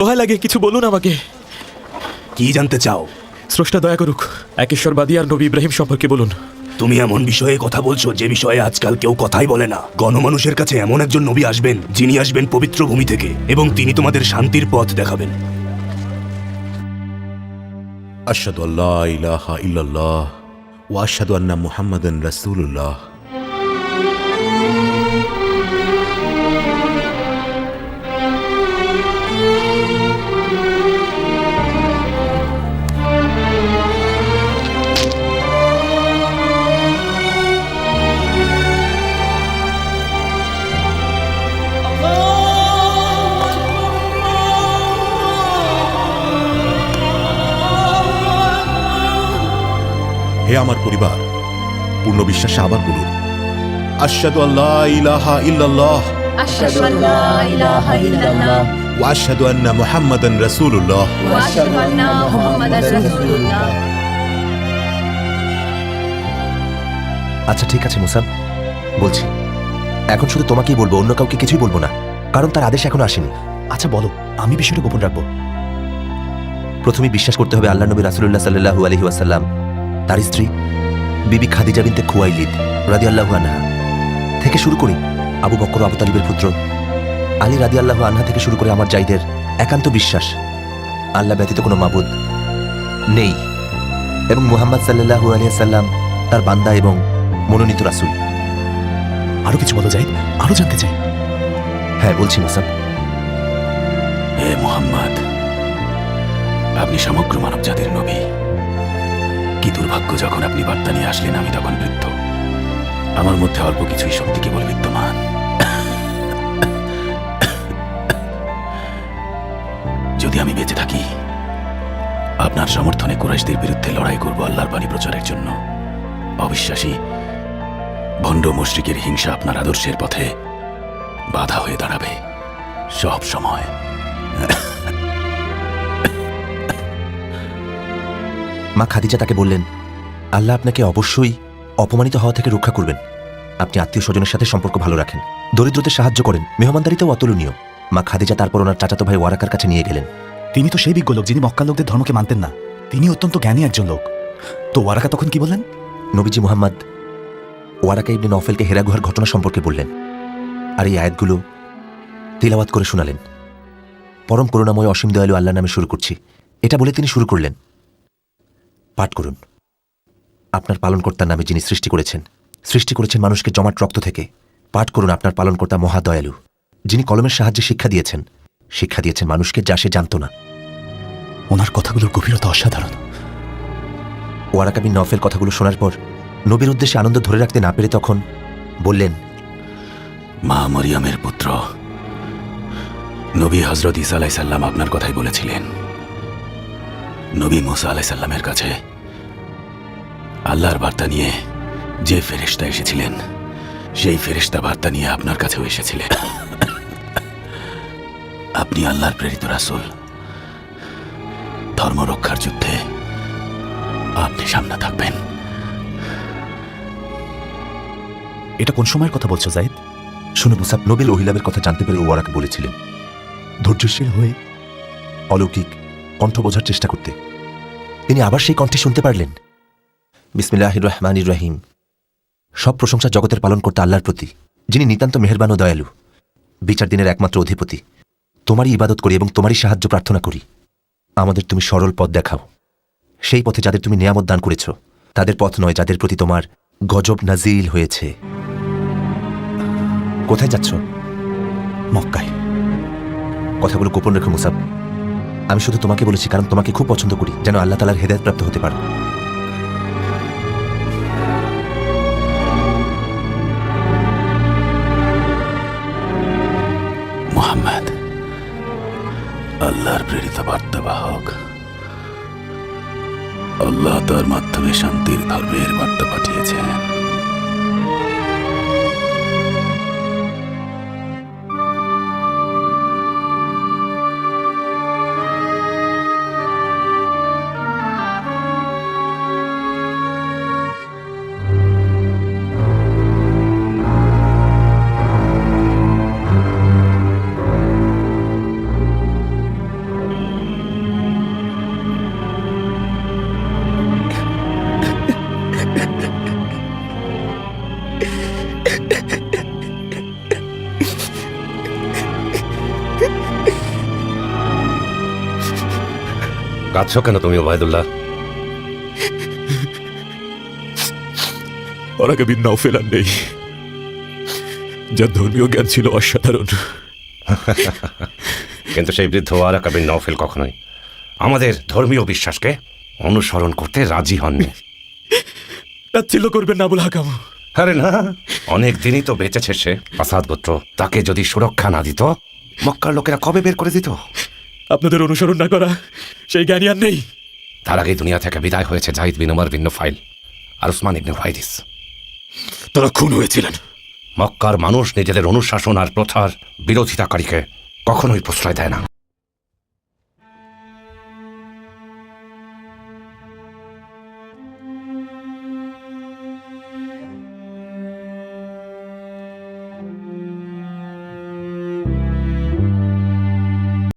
ভয় লাগে কিছু বলুন আমাকে। কি জানতে চাও? স্রষ্টা দয়া করুক এক ঈশ্বরবাদী আর নবী ইব্রাহিম সম্পর্কে বলুন। তুমি এমন বিষয়ে কথা বলছো যে বিষয়ে আজকাল কেউ কথাই বলে না। গণমানুষের কাছে এমন একজন নবী আসবেন যিনি আসবেন পবিত্র ভূমি থেকে এবং তিনি তোমাদের শান্তির পথ দেখাবেন। আশহাদু আল্লা ইলাহা ইল্লাল্লাহ ওয়া আন্না মুহাম্মাদান রাসূলুল্লাহ। হে আমার পরিবার পূর্ণ বিশ্বাসে আবার বলুন আশাদু আল্লাহ ইলাহা ইল্লাল্লাহ আশহাদু আল্লা ইলাহা ইল্লাল্লাহ ওয়া আন্না মুহাম্মাদান রাসূলুল্লাহ। ওয়া আন্না মুহাম্মাদান রাসূলুল্লাহ। আচ্ছা ঠিক আছে মুসাব বলছি এখন শুধু তোমাকেই বলব অন্য কাউকে কিছুই বলব না কারণ তার আদেশ এখনও আসেনি। আচ্ছা বলো আমি বিষয়টা গোপন রাখব। প্রথমে বিশ্বাস করতে হবে আল্লাহ নবী রাসুল্লাহ সাল্লু আলহি আসাল্লাম তার স্ত্রী, বিবি খাদিজা বিনতে খুয়াইলিদ রাদি আল্লাহু আনহা। থেকে শুরু করি আবু বক্কর আবু তালিবের পুত্র। আলী রাদি আল্লাহু আনহা থেকে শুরু করে আমার জাইদের একান্ত বিশ্বাস। আল্লাহ ব্যতীত কোনো মাবুদ নেই। এবং মুহাম্মদ সাল্লাহু আলিয়া সাল্লাম তার বান্দা এবং মনোনীত রাসুল। আরও কিছু বলো যাই আরও জানতে চাই। হ্যাঁ বলছি মুসাব। হে মোহাম্মদ, আপনি সমগ্র মানব জাতির নবী। কি দুর্ভাগ্য যখন আপনি বার্তা নিয়ে আসলেন আমি তখন বৃদ্ধ। আমার মধ্যে অল্প কিছুই শক্তি কেবল বিদ্যমান। যদি আমি বেঁচে থাকি, আপনার সমর্থনে কুরাইশদের বিরুদ্ধে লড়াই করব আল্লাহর বাণী প্রচারের জন্য। অবিশ্বাসী, ভণ্ড মুশ্রিকের হিংসা আপনার আদর্শের পথে বাধা হয়ে দাঁড়াবে সব সময়। মা খাদিজা তাকে বললেন আল্লাহ আপনাকে অবশ্যই অপমানিত হওয়া থেকে রক্ষা করবেন। আপনি আত্মীয় স্বজনের সাথে সম্পর্ক ভালো রাখেন। দরিদ্রদের সাহায্য করেন। মেহমানদারিতেও অতুলনীয়। মা খাদিজা তারপর ওনার চাচাতো ভাই ওয়ারাকার কাছে নিয়ে গেলেন। তিনি তো সেই বিজ্ঞ লোক যিনি মক্কা লোকদের ধর্মকে মানতেন না। তিনি অত্যন্ত জ্ঞানী একজন লোক। তো ওয়ারাকা তখন কি বললেন? নবীজি মুহাম্মদ ওয়ারাকা ইবনে নফেলকে হেরা গুহার ঘটনা সম্পর্কে বললেন আর এই আয়াতগুলো তিলাওয়াত করে শোনালেন। পরম করুণাময় অসীম দয়ালু আল্লাহ নামে শুরু করছি। এটা বলে তিনি শুরু করলেন। পাঠ করুন। আপনার পালনকর্তার নামে যিনি সৃষ্টি করেছেন সৃষ্টি করেছেন মানুষকে জমাট রক্ত থেকে। পাঠ করুন আপনার পালনকর্তা মহাদয়ালু যিনি কলমের সাহায্যে শিক্ষা দিয়েছেন। শিক্ষা দিয়েছেন মানুষকে যা সে জানত না। ওনার কথাগুলোর গভীরতা অসাধারণ। ওয়ারাকা বিন নফেল কথাগুলো শোনার পর নবীর উদ্দেশ্যে আনন্দ ধরে রাখতে না পেরে তখন বললেন মা মরিয়মের পুত্র নবী হজরত ইসা আলাইসাল্লাম আপনার কথাই বলেছিলেন। নবী মুসা আলাইসাল্লামের কাছে আল্লাহর বার্তা নিয়ে যে ফেরেশতা এসেছিলেন, সেই ফেরেশতা বার্তা নিয়ে আপনার কাছেও এসেছিলেন। আপনি আল্লাহর প্রেরিত রাসুল। ধর্ম রক্ষার যুদ্ধে আপনি সামনে থাকবেন। এটা কোন সময়ের কথা বলছো, জাইদ? শুনে মুসাব নোবেল ওহিলামের কথা জানতে পেরে ওয়ারাকে বলেছিলেন। ধৈর্যশীল হয়ে অলৌকিক কণ্ঠ বোঝার চেষ্টা করতে। তিনি আবার সেই কণ্ঠে শুনতে পারলেন। বিসমিল্লাহ রহমান রহিম সব প্রশংসা জগতের পালন করতে আল্লাহর প্রতি, যিনি নিতান্ত মেহেরবান ও দয়ালু। বিচার দিনের একমাত্র অধিপতি। তোমারই ইবাদত করি এবং তোমারই সাহায্য প্রার্থনা করি। আমাদের তুমি সরল পথ দেখাও। সেই পথে যাদের তুমি নিয়ামত দান করেছ, তাদের পথ নয় যাদের প্রতি তোমার গজব নাজিল হয়েছে। কোথায় যাচ্ছ? মক্কায়। কথাগুলো গোপন রেখো মুসাব। আমি শুধু তোমাকে বলেছি, কারণ তোমাকে খুব পছন্দ করি, যেন আল্লাহ তালার হেদায়ত প্রাপ্ত হতে পারো। মোহাম্মদ। আল্লাহর প্রেরিত বার্তাবাহক। আল্লাহ তার মাধ্যমে শান্তির ধর্মের বার্তা পাঠিয়েছেন। কাঁদছ কেন তুমি ওবায়দুল্লাহ? ওরাকে বিন নৌফেল আর নেই। যার ধর্মীয় জ্ঞান ছিল অসাধারণ। কিন্তু সেই বৃদ্ধ ওয়ারা কবির নওফেল কখনোই। আমাদের ধর্মীয় বিশ্বাসকে অনুসরণ করতে রাজি হননি। তাচ্ছিল্য করবেন না আবুল হাকাম। আরে না অনেক দিনই তো বেঁচেছে সে। আসাদ গোত্র তাকে যদি সুরক্ষা না দিত মক্কার লোকেরা কবে বের করে দিত? আপনাদের অনুসরণ না করা সেই জ্ঞানী আর নেই। তার আগে দুনিয়া থেকে বিদায় হয়েছে জাহিদ বিন ওমর বিন ফাইল আর উসমান ইবনে ফাইদিস তারা খুন হয়েছিলেন। মক্কার মানুষ নিজেদের অনুশাসন আর প্রথার বিরোধিতাকারীকে কখনোই প্রশ্রয় দেয় না।